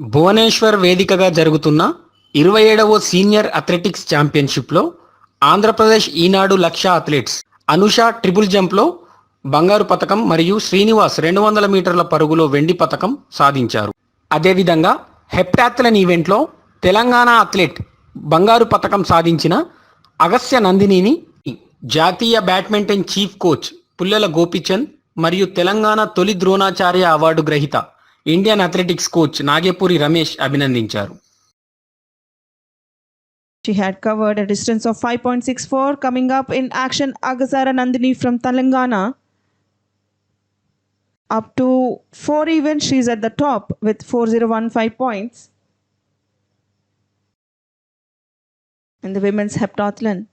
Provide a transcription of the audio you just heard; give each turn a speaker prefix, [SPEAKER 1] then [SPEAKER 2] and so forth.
[SPEAKER 1] భువనేశ్వర్ వేదికగా జరుగుతున్న ఇరవై ఏడవ సీనియర్ అథ్లెటిక్స్ ఛాంపియన్షిప్లో ఆంధ్రప్రదేశ్ ఈనాడు లక్ష అథ్లెట్స్ అనుష ట్రిపుల్ జంప్లో బంగారు పతకం మరియు శ్రీనివాస్ రెండు వందల మీటర్ల పరుగులో వెండి పతకం సాధించారు. అదేవిధంగా హెప్టాథ్లన్ ఈవెంట్లో తెలంగాణ అథ్లెట్ బంగారు పతకం సాధించిన అగస్య నందినిని జాతీయ badminton chief coach Pullela Gopichand మరియు తెలంగాణ తొలి ద్రోణాచార్య అవార్డు గ్రహీత Indian athletics coach Nagapuri Ramesh అభినందించారు
[SPEAKER 2] She had covered a distance of 5.64. Coming up in action, Agasara Nandini from Telangana. Up to four events, she's at the top with 4015 points. In the women's heptathlon.